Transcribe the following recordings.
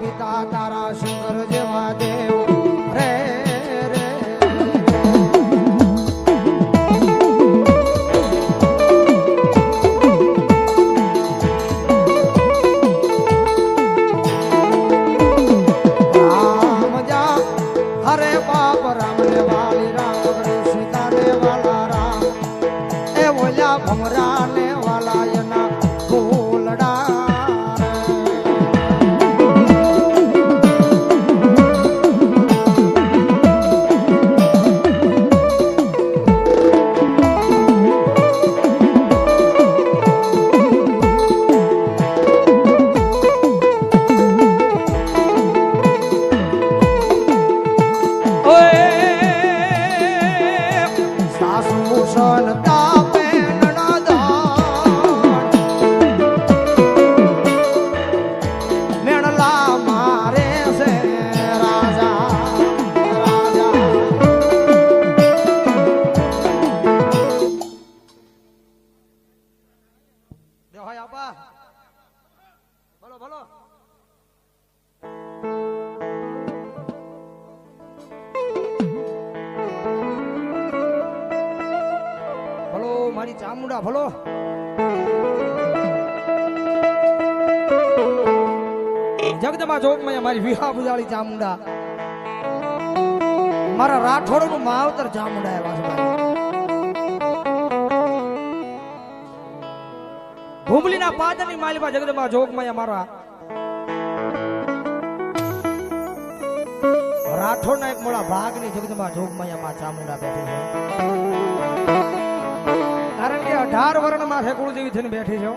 পিতা তারা সুন্দর ah 山啊！大 મારી ચામુંડા ભલો. જગદમા ચોકમાં મારી વિહા બુજાળી ચામુંડા. મારા રાઠોડનું માવતર ચામુંડા આવ્યા છે. ભૂમલીના પાદરની જગદમા જગદંબા જોગમાં મારા. રાઠોડના એક મોડા ભાગની જગદંબા જોગમાં માં ચામુંડા બેઠી છે. કારણ કે અઢાર વર્ણમાં જેવી થઈને બેઠી છો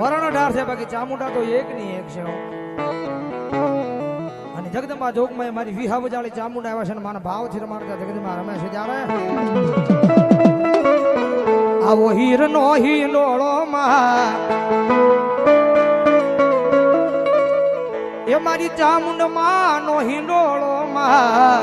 વરણ અઢાર છે, બાકી ચામુંડા તો એક ની એક છે અને જગદંબા જોગમાં મારી વિહા બજાળી ચામુંડા આવ્યા છે અને ભાવથી રમાડતા જગદંબા રમે છે. આવો આવો હીરનો હિલોળો માં એ મારી ચામુંડમાં નો હિંડોળો માં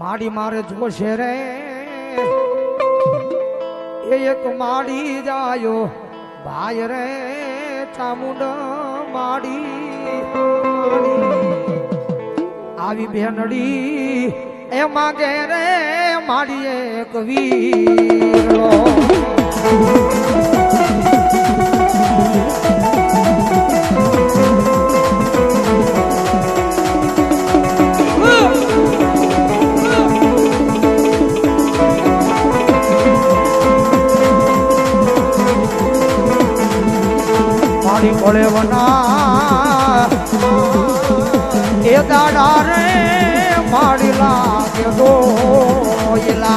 માડી મારે જોશે રે એક માડી જાયો, ભાઈ રે, ચામુંડ માડી. આવી બેનડી, એ માગે રે માડી એક વીરો મારી કોળે વના એ દાડા રે મારી લાગે ગોયલા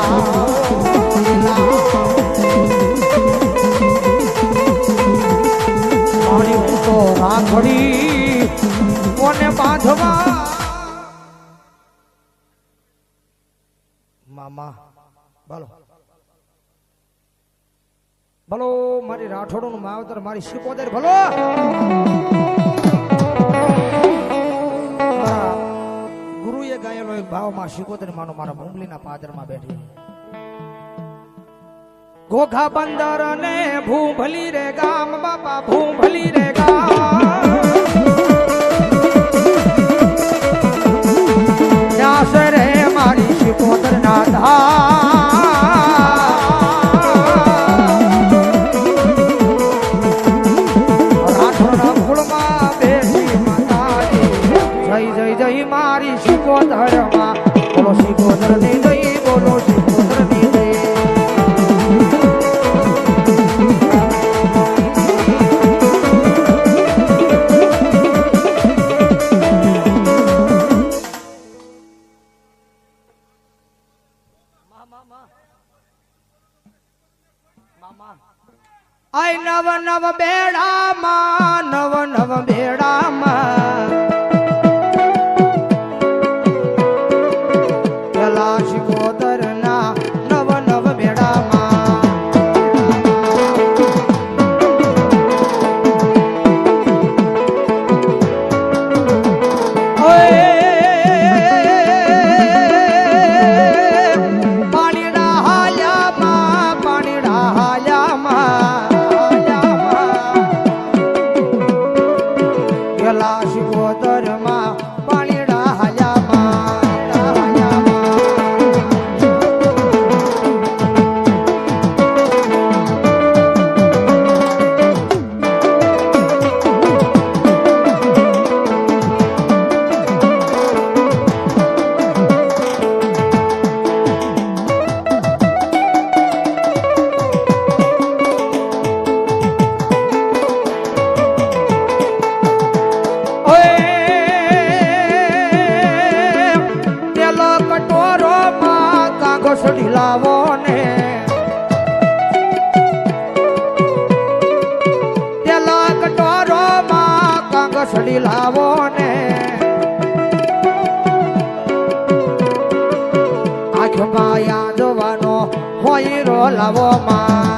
રાખડી કોને બાંધવા? મામા બોલો. ભલો, મારી રાઠોડનું માવતર, મારી શિકોદર ભલો! ગુરુએ ગાયેલો એક ભાવમાં શિકોદર માનો મારા મુંબલીના પાદરમાં બેઠી. ઘોઘા બંદર ને ભૂભલી રે ગામ, બાપા, ભૂભલી રે ગામ. જય જય જય મારી શિકોધરમાં. બોલો શિકોધરની જય, બોલો શિકોધરની જય. આય નવ નવ બેડામાં કાગળ લાવો ને. પેલા કટોરો માં કાગળ લાવો ને. આંખમાં યાદવાનો હોય રો લાવો માં.